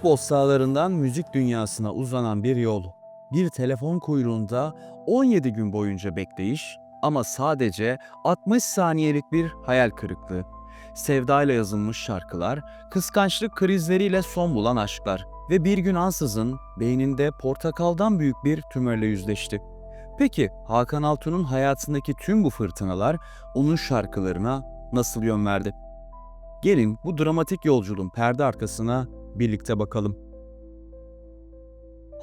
Futbol sahalarından müzik dünyasına uzanan bir yol. Bir telefon kuyruğunda 17 gün boyunca bekleyiş ama sadece 60 saniyelik bir hayal kırıklığı. Sevdayla yazılmış şarkılar, kıskançlık krizleriyle son bulan aşklar ve bir gün ansızın beyninde portakaldan büyük bir tümörle yüzleşti. Peki Hakan Altun'un hayatındaki tüm bu fırtınalar onun şarkılarına nasıl yön verdi? Gelin bu dramatik yolculuğun perde arkasına birlikte bakalım.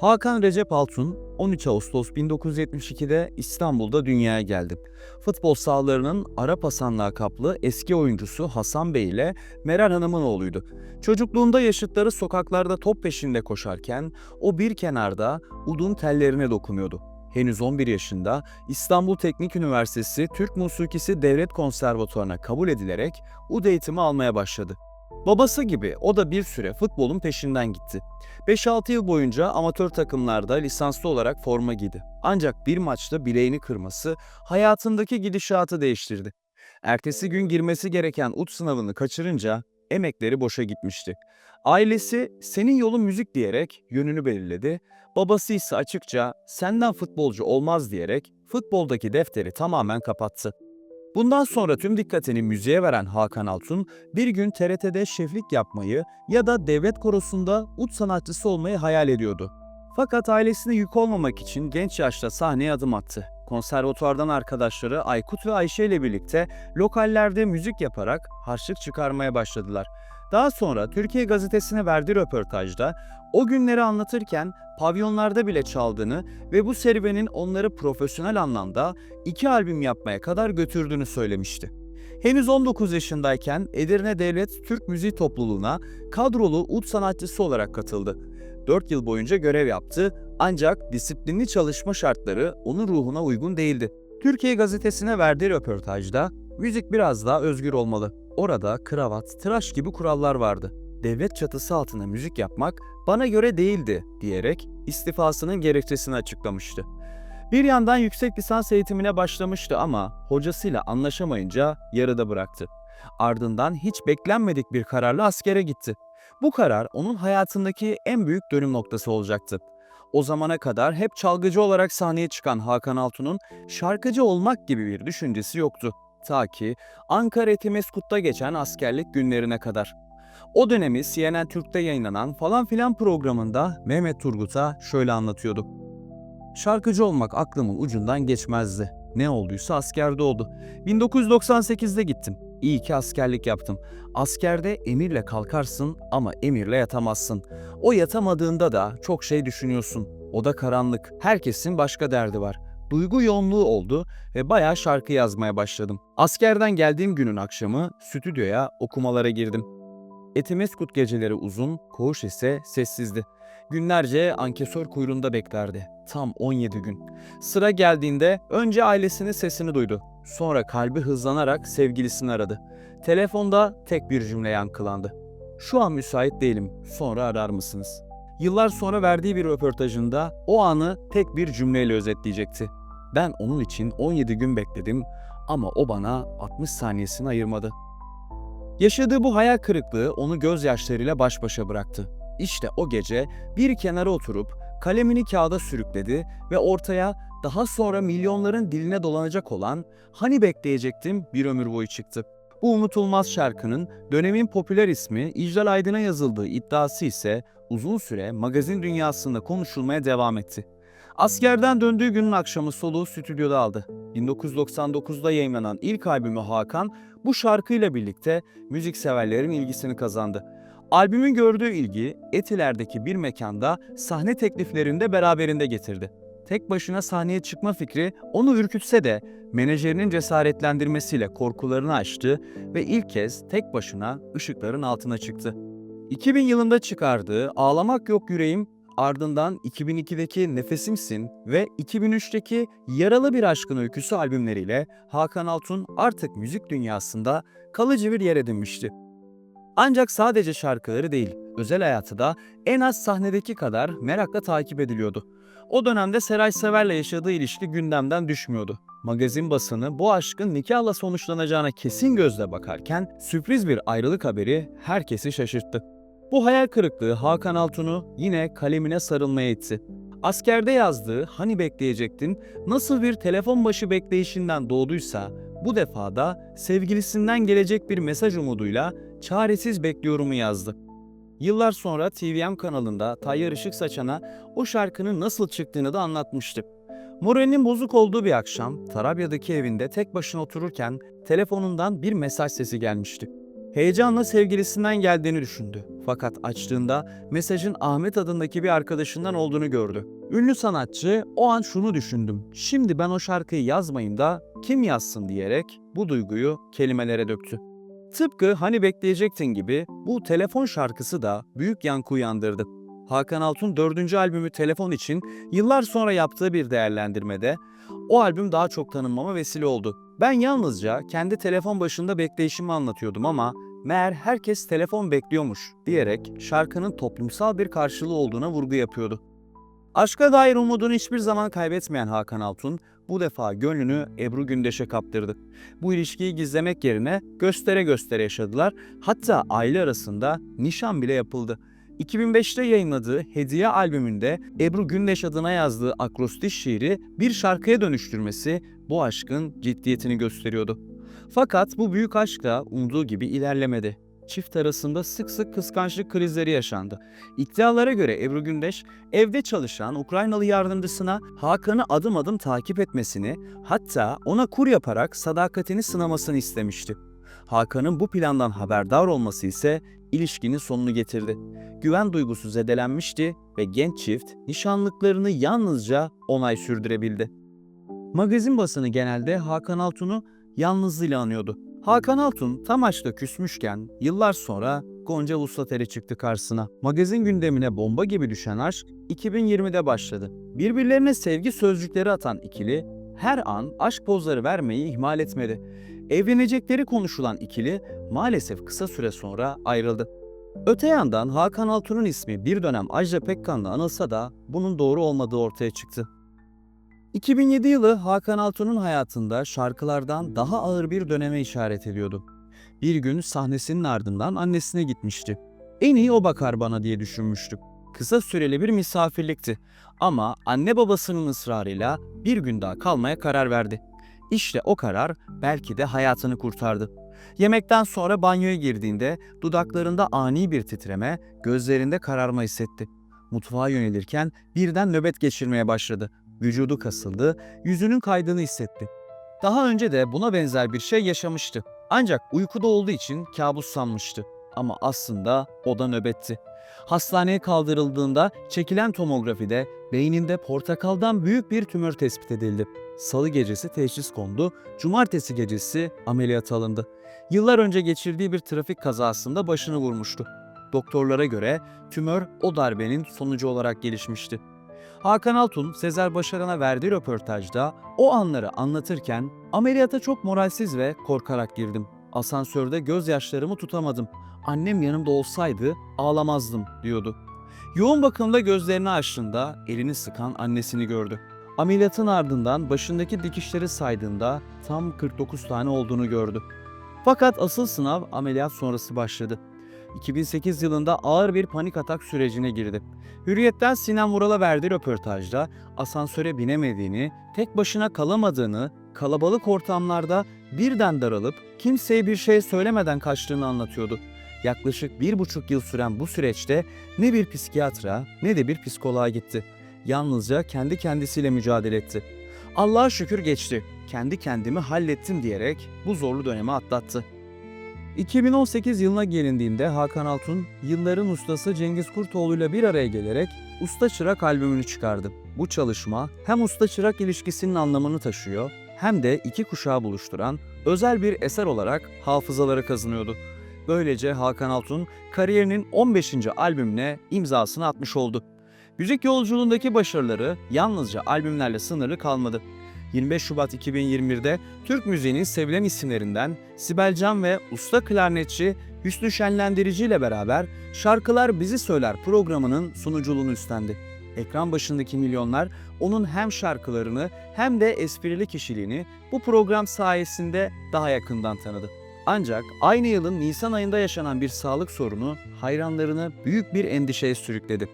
Hakan Recep Altun 13 Ağustos 1972'de İstanbul'da dünyaya geldi. Futbol sahalarının Arap Hasan lakaplı eski oyuncusu Hasan Bey ile Meral Hanım'ın oğluydu. Çocukluğunda yaşıtları sokaklarda top peşinde koşarken o bir kenarda udun tellerine dokunuyordu. Henüz 11 yaşında İstanbul Teknik Üniversitesi Türk Musikisi Devlet Konservatuvarı'na kabul edilerek ud eğitimi almaya başladı. Babası gibi o da bir süre futbolun peşinden gitti. 5-6 yıl boyunca amatör takımlarda lisanslı olarak forma giydi. Ancak bir maçta bileğini kırması hayatındaki gidişatı değiştirdi. Ertesi gün girmesi gereken UT sınavını kaçırınca emekleri boşa gitmişti. Ailesi senin yolun müzik diyerek yönünü belirledi. Babası ise açıkça senden futbolcu olmaz diyerek futboldaki defteri tamamen kapattı. Bundan sonra tüm dikkatini müziğe veren Hakan Altun bir gün TRT'de şeflik yapmayı ya da devlet korosunda ut sanatçısı olmayı hayal ediyordu. Fakat ailesine yük olmamak için genç yaşta sahneye adım attı. Konservatuardan arkadaşları Aykut ve Ayşe ile birlikte lokallerde müzik yaparak harçlık çıkarmaya başladılar. Daha sonra Türkiye Gazetesi'ne verdiği röportajda o günleri anlatırken pavyonlarda bile çaldığını ve bu serüvenin onları profesyonel anlamda iki albüm yapmaya kadar götürdüğünü söylemişti. Henüz 19 yaşındayken Edirne Devlet Türk Müziği Topluluğu'na kadrolu ud sanatçısı olarak katıldı. 4 yıl boyunca görev yaptı ancak disiplinli çalışma şartları onun ruhuna uygun değildi. Türkiye Gazetesi'ne verdiği röportajda müzik biraz daha özgür olmalı. Orada kravat, tıraş gibi kurallar vardı. Devlet çatısı altında müzik yapmak bana göre değildi diyerek istifasının gerekçesini açıklamıştı. Bir yandan yüksek lisans eğitimine başlamıştı ama hocasıyla anlaşamayınca yarıda bıraktı. Ardından hiç beklenmedik bir kararla askere gitti. Bu karar onun hayatındaki en büyük dönüm noktası olacaktı. O zamana kadar hep çalgıcı olarak sahneye çıkan Hakan Altun'un şarkıcı olmak gibi bir düşüncesi yoktu. Ta ki Ankara Etimeskut'ta geçen askerlik günlerine kadar. O dönemi CNN Türk'te yayınlanan falan filan programında Mehmet Turgut'a şöyle anlatıyordu. Şarkıcı olmak aklımın ucundan geçmezdi. Ne olduysa askerde oldu. 1998'de gittim. İyi ki askerlik yaptım. Askerde emirle kalkarsın ama emirle yatamazsın. O yatamadığında da çok şey düşünüyorsun. O da karanlık. Herkesin başka derdi var. Duygu yoğunluğu oldu ve bayağı şarkı yazmaya başladım. Askerden geldiğim günün akşamı stüdyoya okumalara girdim. Etimeskut geceleri uzun, koğuş ise sessizdi. Günlerce ankesör kuyruğunda beklerdi. Tam 17 gün. Sıra geldiğinde önce ailesinin sesini duydu. Sonra kalbi hızlanarak sevgilisini aradı. Telefonda tek bir cümle yankılandı. Şu an müsait değilim. Sonra arar mısınız? Yıllar sonra verdiği bir röportajında o anı tek bir cümleyle özetleyecekti. Ben onun için 17 gün bekledim ama o bana 60 saniyesini ayırmadı. Yaşadığı bu hayal kırıklığı onu gözyaşlarıyla baş başa bıraktı. İşte o gece bir kenara oturup kalemini kağıda sürükledi ve ortaya daha sonra milyonların diline dolanacak olan Hani bekleyecektim bir ömür boyu çıktı. Bu unutulmaz şarkının dönemin popüler ismi İclal Aydın'a yazıldığı iddiası ise uzun süre magazin dünyasında konuşulmaya devam etti. Askerden döndüğü günün akşamı soluğu stüdyoda aldı. 1999'da yayınlanan ilk albümü Hakan bu şarkıyla birlikte müzikseverlerin ilgisini kazandı. Albümün gördüğü ilgi Etiler'deki bir mekanda sahne tekliflerinde beraberinde getirdi. Tek başına sahneye çıkma fikri onu ürkütse de menajerinin cesaretlendirmesiyle korkularını aştı ve ilk kez tek başına ışıkların altına çıktı. 2000 yılında çıkardığı Ağlamak Yok Yüreğim ardından 2002'deki Nefesimsin ve 2003'teki Yaralı Bir Aşkın Öyküsü albümleriyle Hakan Altun artık müzik dünyasında kalıcı bir yer edinmişti. Ancak sadece şarkıları değil, özel hayatı da en az sahnedeki kadar merakla takip ediliyordu. O dönemde Seray Sever'le yaşadığı ilişki gündemden düşmüyordu. Magazin basını bu aşkın nikahla sonuçlanacağına kesin gözle bakarken sürpriz bir ayrılık haberi herkesi şaşırttı. Bu hayal kırıklığı Hakan Altun'u yine kalemine sarılmaya itti. Askerde yazdığı hani bekleyecektin nasıl bir telefon başı bekleyişinden doğduysa bu defa da sevgilisinden gelecek bir mesaj umuduyla çaresiz bekliyorumu yazdı. Yıllar sonra TVM kanalında Tayyar Işık Saçan'a o şarkının nasıl çıktığını da anlatmıştı. Moralinin bozuk olduğu bir akşam Tarabya'daki evinde tek başına otururken telefonundan bir mesaj sesi gelmişti. Heyecanla sevgilisinden geldiğini düşündü. Fakat açtığında mesajın Ahmet adındaki bir arkadaşından olduğunu gördü. Ünlü sanatçı o an şunu düşündüm. Şimdi ben o şarkıyı yazmayayım da kim yazsın diyerek bu duyguyu kelimelere döktü. Tıpkı hani bekleyecektin gibi bu telefon şarkısı da büyük yankı uyandırdı. Hakan Altun 4. albümü Telefon için yıllar sonra yaptığı bir değerlendirmede o albüm daha çok tanınmama vesile oldu. Ben yalnızca kendi telefon başında bekleyişimi anlatıyordum ama meğer herkes telefon bekliyormuş diyerek şarkının toplumsal bir karşılığı olduğuna vurgu yapıyordu. Aşka dair umudunu hiçbir zaman kaybetmeyen Hakan Altun bu defa gönlünü Ebru Gündeş'e kaptırdı. Bu ilişkiyi gizlemek yerine göstere göstere yaşadılar. Hatta aile arasında nişan bile yapıldı. 2005'te yayınladığı Hediye albümünde Ebru Gündeş adına yazdığı akrostiş şiiri bir şarkıya dönüştürmesi bu aşkın ciddiyetini gösteriyordu. Fakat bu büyük aşk da umduğu gibi ilerlemedi. Çift arasında sık sık kıskançlık krizleri yaşandı. İddialara göre Ebru Gündeş evde çalışan Ukraynalı yardımcısına Hakan'ı adım adım takip etmesini hatta ona kur yaparak sadakatini sınamasını istemişti. Hakan'ın bu plandan haberdar olması ise ilişkinin sonunu getirdi. Güven duygusu zedelenmişti ve genç çift nişanlıklarını yalnızca onay sürdürebildi. Magazin basını genelde Hakan Altun'u yalnızlığıyla anıyordu. Hakan Altun tam aşkla küsmüşken yıllar sonra Gonca Vuslater'e çıktı karşısına. Magazin gündemine bomba gibi düşen aşk 2020'de başladı. Birbirlerine sevgi sözcükleri atan ikili her an aşk pozları vermeyi ihmal etmedi. Evlenecekleri konuşulan ikili maalesef kısa süre sonra ayrıldı. Öte yandan Hakan Altun'un ismi bir dönem Ajda Pekkan'la anılsa da bunun doğru olmadığı ortaya çıktı. 2007 yılı Hakan Altun'un hayatında şarkılardan daha ağır bir döneme işaret ediyordu. Bir gün sahnesinin ardından annesine gitmişti. En iyi o bakar bana diye düşünmüştük. Kısa süreli bir misafirlikti ama anne babasının ısrarıyla bir gün daha kalmaya karar verdi. İşte o karar belki de hayatını kurtardı. Yemekten sonra banyoya girdiğinde dudaklarında ani bir titreme, gözlerinde kararma hissetti. Mutfağa yönelirken birden nöbet geçirmeye başladı. Vücudu kasıldı, yüzünün kaydığını hissetti. Daha önce de buna benzer bir şey yaşamıştı. Ancak uykuda olduğu için kabus sanmıştı. Ama aslında o da nöbetti. Hastaneye kaldırıldığında çekilen tomografide beyninde portakaldan büyük bir tümör tespit edildi. Salı gecesi teşhis kondu, cumartesi gecesi ameliyat alındı. Yıllar önce geçirdiği bir trafik kazasında başını vurmuştu. Doktorlara göre tümör o darbenin sonucu olarak gelişmişti. Hakan Altun, Sezer Başaran'a verdiği röportajda o anları anlatırken ameliyata çok moralsiz ve korkarak girdim. Asansörde gözyaşlarımı tutamadım. Annem yanımda olsaydı ağlamazdım diyordu. Yoğun bakımda gözlerini açtığında elini sıkan annesini gördü. Ameliyatın ardından başındaki dikişleri saydığında tam 49 tane olduğunu gördü. Fakat asıl sınav ameliyat sonrası başladı. 2008 yılında ağır bir panik atak sürecine girdi. Hürriyet'ten Sinan Vural'a verdiği röportajda asansöre binemediğini, tek başına kalamadığını, kalabalık ortamlarda birden daralıp kimseye bir şey söylemeden kaçtığını anlatıyordu. Yaklaşık bir buçuk yıl süren bu süreçte ne bir psikiyatra ne de bir psikoloğa gitti. Yalnızca kendi kendisiyle mücadele etti. Allah'a şükür geçti. Kendi kendimi hallettim diyerek bu zorlu dönemi atlattı. 2018 yılına gelindiğinde Hakan Altun, yılların ustası Cengiz Kurtoğlu ile bir araya gelerek Usta Çırak albümünü çıkardı. Bu çalışma hem usta çırak ilişkisinin anlamını taşıyor hem de iki kuşağı buluşturan özel bir eser olarak hafızalara kazınıyordu. Böylece Hakan Altun kariyerinin 15. albümüne imzasını atmış oldu. Müzik yolculuğundaki başarıları yalnızca albümlerle sınırlı kalmadı. 25 Şubat 2021'de Türk müziğinin sevilen isimlerinden Sibel Can ve usta klarnetçi Hüsnü Şenlendirici ile beraber Şarkılar Bizi Söyler programının sunuculuğunu üstlendi. Ekran başındaki milyonlar onun hem şarkılarını hem de esprili kişiliğini bu program sayesinde daha yakından tanıdı. Ancak aynı yılın Nisan ayında yaşanan bir sağlık sorunu hayranlarını büyük bir endişeye sürükledi.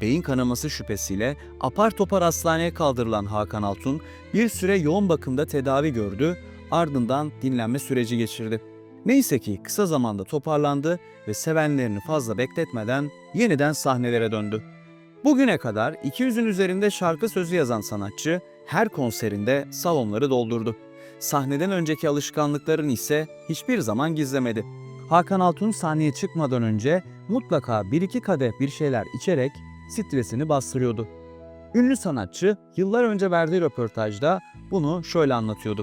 Beyin kanaması şüphesiyle apar topar hastaneye kaldırılan Hakan Altun bir süre yoğun bakımda tedavi gördü, ardından dinlenme süreci geçirdi. Neyse ki kısa zamanda toparlandı ve sevenlerini fazla bekletmeden yeniden sahnelere döndü. Bugüne kadar 200'ün üzerinde şarkı sözü yazan sanatçı her konserinde salonları doldurdu. Sahneden önceki alışkanlıklarını ise hiçbir zaman gizlemedi. Hakan Altun sahneye çıkmadan önce mutlaka bir iki kadeh bir şeyler içerek stresini bastırıyordu. Ünlü sanatçı yıllar önce verdiği röportajda bunu şöyle anlatıyordu.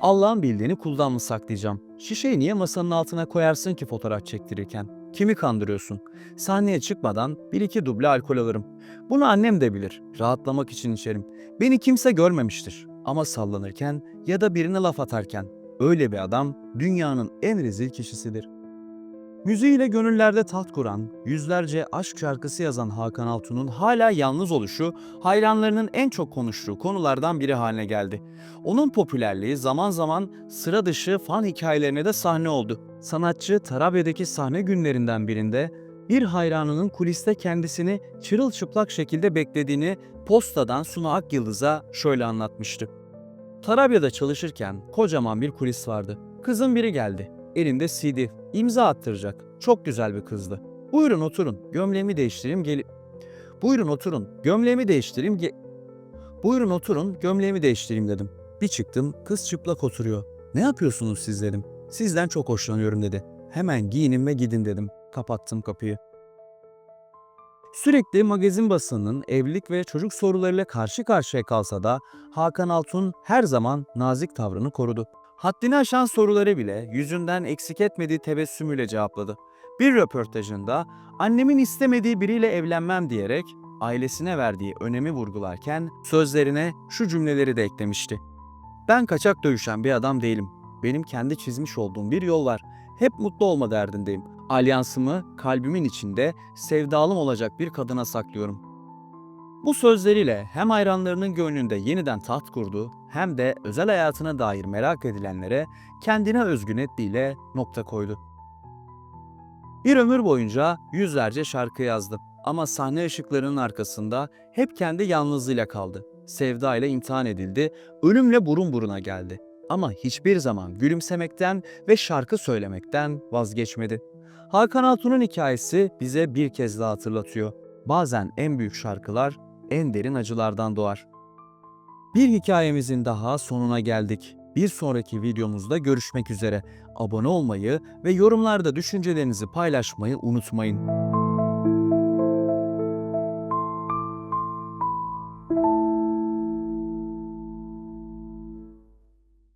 Allah'ın bildiğini kuldan mı saklayacağım? Şişeyi niye masanın altına koyarsın ki fotoğraf çektirirken? Kimi kandırıyorsun? Sahneye çıkmadan bir iki duble alkol alırım. Bunu annem de bilir. Rahatlamak için içerim. Beni kimse görmemiştir. Ama sallanırken ya da birine laf atarken öyle bir adam dünyanın en rezil kişisidir. Müziğiyle gönüllerde taht kuran, yüzlerce aşk şarkısı yazan Hakan Altun'un hala yalnız oluşu hayranlarının en çok konuştuğu konulardan biri haline geldi. Onun popülerliği zaman zaman sıra dışı fan hikayelerine de sahne oldu. Sanatçı Tarabya'daki sahne günlerinden birinde bir hayranının kuliste kendisini çırılçıplak şekilde beklediğini postadan Suna Akyıldız'a şöyle anlatmıştı. Tarabya'da çalışırken kocaman bir kulis vardı. Kızın biri geldi. Elinde CD. imza attıracak. Çok güzel bir kızdı. Buyurun oturun. Gömleğimi değiştireyim gel... Buyurun oturun. Gömleğimi değiştireyim ge... Buyurun oturun. Gömleğimi değiştireyim dedim. Bir çıktım. Kız çıplak oturuyor. Ne yapıyorsunuz siz dedim. Sizden çok hoşlanıyorum dedi. Hemen giyinin ve gidin dedim. Kapattım kapıyı. Sürekli magazin basınının evlilik ve çocuk sorularıyla karşı karşıya kalsa da Hakan Altun her zaman nazik tavrını korudu. Haddini aşan soruları bile yüzünden eksik etmediği tebessümüyle cevapladı. Bir röportajında annemin istemediği biriyle evlenmem diyerek ailesine verdiği önemi vurgularken sözlerine şu cümleleri de eklemişti. Ben kaçak dövüşen bir adam değilim. Benim kendi çizmiş olduğum bir yol var. Hep mutlu olma derdindeyim. Alyansımı kalbimin içinde sevdalım olacak bir kadına saklıyorum. Bu sözleriyle hem hayranlarının gönlünde yeniden taht kurdu hem de özel hayatına dair merak edilenlere kendine özgü netliğiyle nokta koydu. Bir ömür boyunca yüzlerce şarkı yazdı ama sahne ışıklarının arkasında hep kendi yalnızlığıyla kaldı. Sevda ile imtihan edildi, ölümle burun buruna geldi. Ama hiçbir zaman gülümsemekten ve şarkı söylemekten vazgeçmedi. Hakan Altun'un hikayesi bize bir kez daha hatırlatıyor. Bazen en büyük şarkılar en derin acılardan doğar. Bir hikayemizin daha sonuna geldik. Bir sonraki videomuzda görüşmek üzere. Abone olmayı ve yorumlarda düşüncelerinizi paylaşmayı unutmayın.